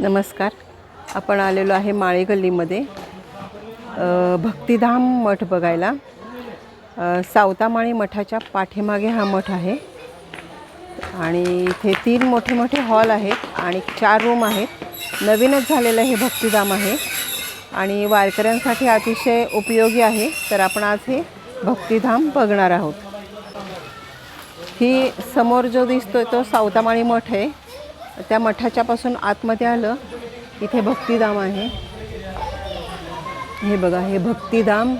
नमस्कार. आपण आलेलो आहे माळे गल्लीमध्ये. भक्तिधाम मठ बघायला. सावतामाळी मठाच्या पाठीमागे हा मठ आहे. आणि इथे तीन मोठे मोठे हॉल आहेत आणि चार रूम आहेत. नवीनच झालेलं हे भक्तिधाम आहे. आणि वारकऱ्यांसाठी अतिशय उपयोगी आहे. तर आपण आज हे भक्तिधाम बघणार आहोत. ही समोर जो दिसतोय तो सावतामाळी मठ आहे. त्या मठाच्यापासून आतमध्ये आलं. इथे भक्तिधाम आहे. हे बघा हे भक्तिधाम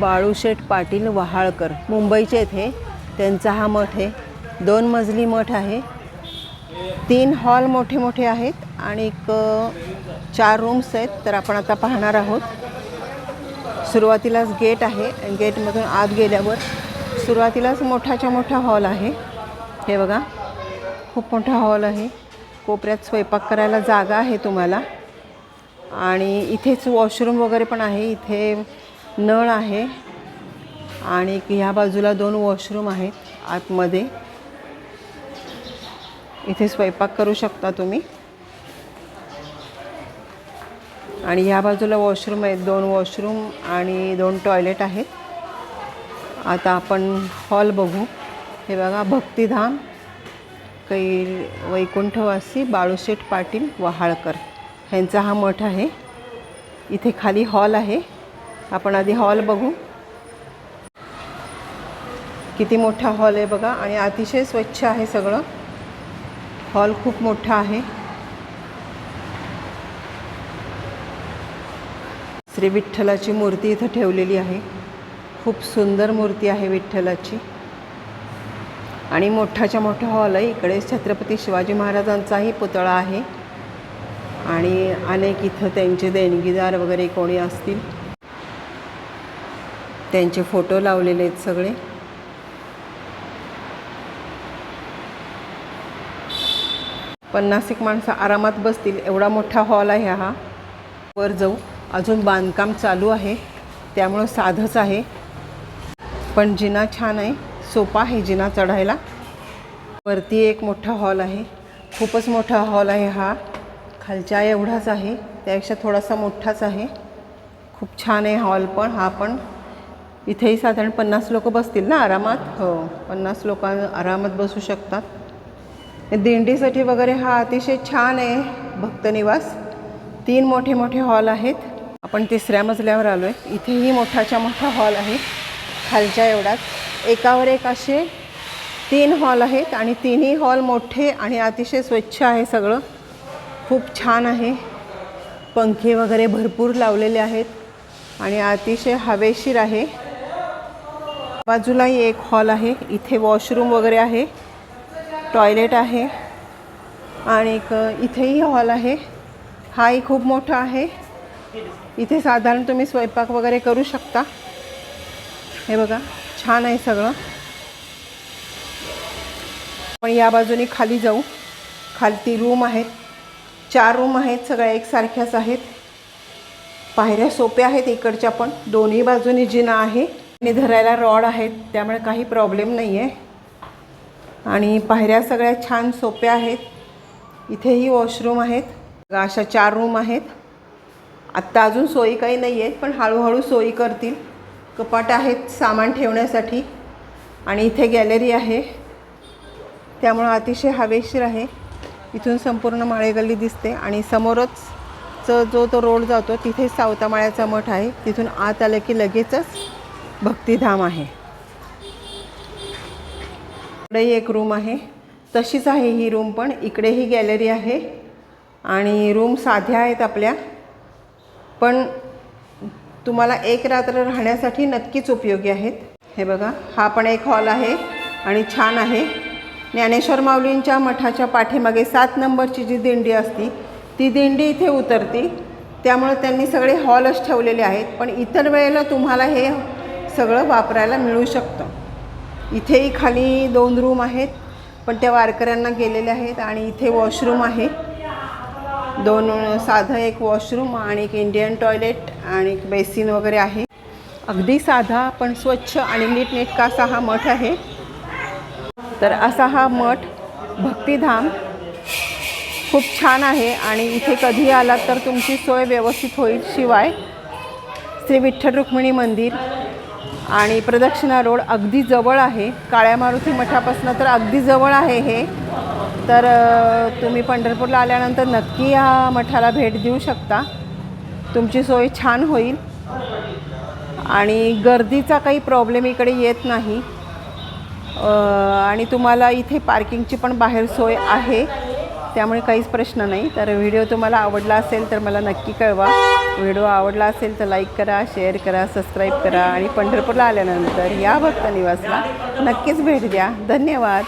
बाळूशेठ पाटील वहाळकर मुंबईचे इथे त्यांचा हा मठ आहे. दोन मजली मठ आहे. तीन हॉल मोठे मोठे आहेत आणि एक चार रूम्स आहेत. तर आपण आता पाहणार आहोत. सुरुवातीलाच गेट आहे. गेटमधून आत गेल्यावर सुरुवातीलाच मोठाच्या मोठा हॉल आहे. हे बघा. खूप मोठा हॉल आहे. कोपऱ्यात स्वयंपाक करायला जागा आहे तुम्हाला. आणि इथेच वॉशरूम वगैरे पण आहे. इथे नळ आहे. आणि ह्या बाजूला दोन वॉशरूम आहेत आतमध्ये. इथे स्वयंपाक करू शकता तुम्ही. आणि ह्या बाजूला वॉशरूम आहेत. दोन वॉशरूम आणि दोन टॉयलेट आहेत. आता आपण हॉल बघू. हे बघा भक्तिधाम. कै वैकुंठवासी बाळूशेठ पाटील वहाळकर ह्यांचा हा मठ आहे. इथे खाली हॉल आहे. आपण आधी हॉल बघू. किती मोठा हॉल आहे बघा आणि अतिशय स्वच्छ आहे सगळं. हॉल खूप मोठा आहे. श्री विठ्ठलाची मूर्ती इथं ठेवलेली आहे. खूप सुंदर मूर्ती आहे विठ्ठलाची. आणि मोठाच्या मोठा हॉल आहे. इकडे छत्रपती शिवाजी महाराजांचाही पुतळा आहे. आणि अनेक इथं त्यांचे देणगीदार वगैरे कोणी असतील त्यांचे फोटो लावलेले आहेत सगळे. पन्नास एक माणसं आरामात बसतील. एवढा मोठा हॉल आहे हा. वर जाऊ. अजून बांधकाम चालू आहे. त्यामुळं साधंच आहे. पण जिना छान आहे. सोपा आहे जिना चढायला. वरती एक मोठा हॉल आहे. खूपच मोठा हॉल आहे हा. खालच्या एवढाच आहे. त्यापेक्षा थोडासा मोठाच आहे. खूप छान आहे हॉल पण हा पण. इथेही साधारण पन्नास लोक बसतील ना आरामात? हो पन्नास लोक आरामात बसू शकतात. दिंडीसाठी वगैरे हा अतिशय छान आहे भक्तनिवास. तीन मोठे मोठे हॉल आहेत. आपण तिसऱ्या मजल्यावर आलो आहे इथेही मोठाच्या मोठा हॉल आहे. खालच्या एवढाच. एकावर एक असे तीन हॉल आहेत आणि तिन्ही हॉल मोठे आणि अतिशय स्वच्छ आहे सगळं. खूप छान आहे. पंखे वगैरे भरपूर लावलेले आहेत आणि अतिशय हवेशीर आहे. बाजूलाही एक हॉल आहे. इथे वॉशरूम वगैरे आहे. टॉयलेट आहे. आणि एक इथेही हॉल आहे. हाही खूप मोठा आहे. इथे साधारण तुम्ही स्वयंपाक वगैरे करू शकता. हे बघा. छान आहे सगळं. पण या बाजूने खाली जाऊ. खालती रूम आहेत. चार रूम आहेत सगळ्या एकसारख्याच आहेत. पायऱ्या सोप्या आहेत इकडच्या पण. दोन्ही बाजूनी जिना आहे. आणि धरायला रॉड आहेत त्यामुळे काही प्रॉब्लेम नाही आहे आणि पायऱ्या सगळ्या छान सोप्या आहेत. इथेही वॉशरूम आहेत. अशा चार रूम आहेत. आत्ता अजून सोयी काही नाही आहेत पण हळूहळू सोयी करतील. कपाट आहेत सामान ठेवण्यासाठी आणि इथे गॅलरी आहे. त्यामुळं अतिशय हवेशीर आहे. इथून संपूर्ण माळेगल्ली दिसते आणि समोरच च जो तो रोड जातो तिथे सावतामाळ्याचा मठ आहे. तिथून आत आलं की लगेचच भक्तिधाम आहे. इकडेही एक रूम आहे. तशीच आहे ही रूम पण. इकडेही गॅलरी आहे आणि रूम साध्या आहेत आपल्या. पण तुम्हाला एक रात्र राहण्यासाठी नक्कीच उपयोगी आहेत. हे बघा हा पण एक हॉल आहे आणि छान आहे. ज्ञानेश्वर माऊलींच्या मठाच्या पाठीमागे सात नंबरची जी दिंडी असती ती दिंडी इथे उतरते. त्यामुळे त्यांनी सगळे हॉलच ठेवलेले आहेत पण इतर वेळेला तुम्हाला हे सगळं वापरायला मिळू शकतं. इथेही खाली दोन रूम आहेत पण त्या वारकऱ्यांना गेलेले आहेत आणि इथे वॉशरूम आहे. दोन साधं एक वॉशरूम आणि एक इंडियन टॉयलेट आणि एक बेसिन वगैरे आहे. अगदी साधा पण स्वच्छ आणि नीटनेटका असा हा मठ आहे. तर असा हा मठ भक्तिधाम खूप छान आहे आणि इथे कधी आलात तर तुमची सोय व्यवस्थित होईल शिवाय. श्री विठ्ठल रुक्मिणी मंदिर आणि प्रदक्षिणा रोड अगदी जवळ आहे. काळ्या मारुती मठापासून तर अगदी जवळ आहे हे. तर तुम्ही पंढरपूरला आल्यानंतर नक्की या मठाला भेट देऊ शकता. तुमची सोय छान होईल. आणि गर्दीचा काही प्रॉब्लेम इकडे येत नाही. आणि तुम्हाला इथे पार्किंगची पण बाहेर सोय आहे. त्यामुळे काहीच प्रश्न नाही. तर व्हिडिओ तुम्हाला आवडला असेल तर मला नक्की कळवा. व्हिडिओ आवडला असेल तर लाईक करा शेअर करा सबस्क्राईब करा. आणि पंढरपूरला आल्यानंतर या भक्त निवासला नक्कीच भेट द्या. धन्यवाद.